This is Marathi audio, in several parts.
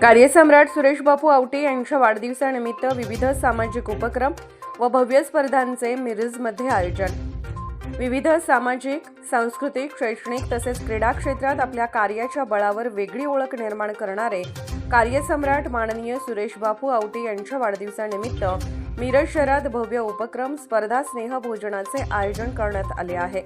कार्यसम्राट सुरेश बापू आवटे यांच्या वाढदिवसानिमित्त विविध सामाजिक उपक्रम व भव्य स्पर्धांचे मिरजमध्ये आयोजन. विविध सामाजिक सांस्कृतिक शैक्षणिक तसेच क्रीडा क्षेत्रात आपल्या कार्याच्या बळावर वेगळी ओळख निर्माण करणारे कार्यसम्राट माननीय सुरेश बापू आवटे यांच्या वाढदिवसानिमित्त मिरज शहरात भव्य उपक्रम स्पर्धा स्नेहभोजनाचे आयोजन करण्यात आले आहे.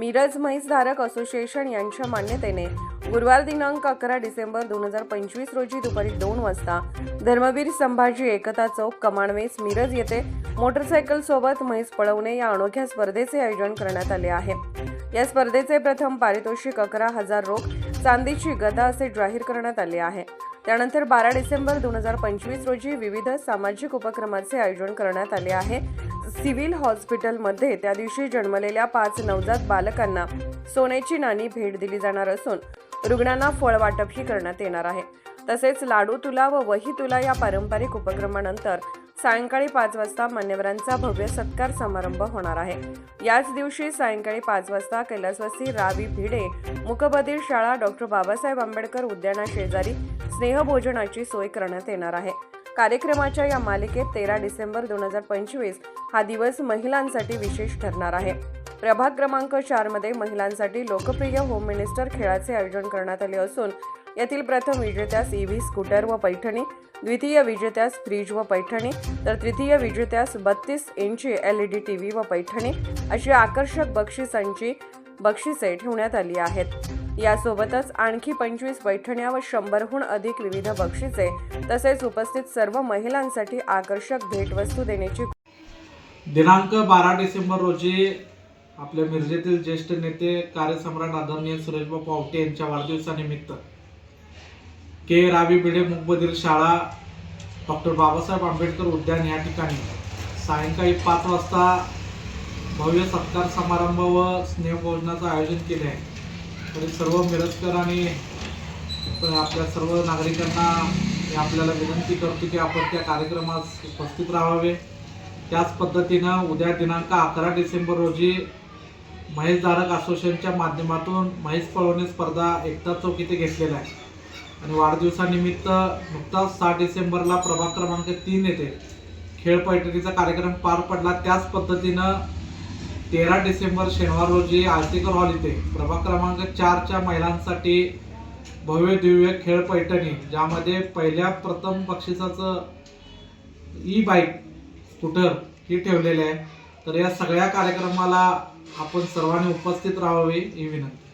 मिरज म्हैसधारक असोसिएशन यांच्या मान्यतेने गुरुवार दिनांक अकरा डिसेंबर दोन हजार पंचवीस रोजी दुपारी दोन वाजता धर्मवीर संभाजी एकता चौक कमाणवेस मिरज येथे मोटरसायकल सोबत म्हैस पळवणे या अनोख्या स्पर्धेचे आयोजन करण्यात आले आहे. या स्पर्धेचे प्रथम पारितोषिक अकरा हजार रोख चांदीची गदा असे जाहीर करण्यात आले आहे. त्यानंतर बारा डिसेंबर दोन हजार पंचवीस रोजी विविध सामाजिक उपक्रमाचे आयोजन करण्यात आले आहे. सिव्हिल हॉस्पिटलमध्ये त्या दिवशी जन्मलेल्या पाच नवजात बालकांना सोन्याची नाणी भेट दिली जाणार असून रुग्णांना फळ वाटपही करण्यात येणार आहे. तसेच लाडू तुला व वही तुला या पारंपरिक उपक्रमानंतर सायंकाळी पाच वाजता मान्यवरांचा भव्य सत्कार समारंभ होणार आहे. याच दिवशी सायंकाळी पाच वाजता कैलासवासी रावी भिडे मुकबधीर शाळा डॉक्टर बाबासाहेब आंबेडकर उद्यानाशेजारी स्नेहभोजनाची सोय करण्यात येणार आहे. कार्यक्रमाच्या या मालिकेत तेरा डिसेंबर दोन हजार पंचवीस हा दिवस महिलांसाठी विशेष ठरणार आहे. प्रभाग क्रमांक चारमध्ये महिलांसाठी लोकप्रिय होम मिनिस्टर खेळाचे आयोजन करण्यात आले असून यातील प्रथम विजेत्यास ई व्ही स्कूटर व पैठणी द्वितीय विजेत्यास फ्रीज व पैठणी तर तृतीय विजेत्यास बत्तीस इंची L E D T V व पैठणी अशी आकर्षक बक्षिसांची बक्षिसे ठेवण्यात आली आहेत. यासोबतच आणखी पंचवीस पैठण्या व शंभरहून अधिक विविध बक्षिसे तसेच उपस्थित सर्व महिलांसाठी आकर्षक भेटवस्तू देण्याची दिनांक बारा डिसेंबर रोजी आपल्या मिरजेतील ज्येष्ठ नेते कार्यसम्राट आदरणीय सुरेशबा पावटे यांच्या वाढदिवसानिमित्त के रावी बिडे मुकबधीर शाळा डॉक्टर बाबासाहेब आंबेडकर उद्यान या ठिकाणी सायंकाळी पाच वाजता भव्य सत्कार समारंभ व स्नेहभोजनाचं आयोजन केले आहे. तरी सर्व मिरजकर आणि आपल्या सर्व नागरिकांना मी आपल्याला विनंती करतो की आपण त्या कार्यक्रमास उपस्थित राहावे. त्याच पद्धतीनं उद्या दिनांक अकरा डिसेंबर रोजी महेशधारक असोसिएशनच्या माध्यमातून महेश पळवणे स्पर्धा एकता चौक इथे घेतलेला आहे. आणि वाढदिवसानिमित्त नुकताच सहा डिसेंबरला प्रभाग क्रमांक तीन येथे खेळ पैठणीचा कार्यक्रम पार पडला. त्याच पद्धतीनं तेरा डिसेंबर शनिवार रोजी आरतीकर हॉल इथे. प्रभाग क्रमांक चारच्या महिलांसाठी भव्य दिव्य खेळ पैठणी ज्यामध्ये पहिल्या प्रथम बक्षिसाचं ई बाईक स्कूटर ही ठेवलेले आहे. तर या सगळ्या कार्यक्रमाला आपण सर्वांनी उपस्थित राहावे ही विनंती.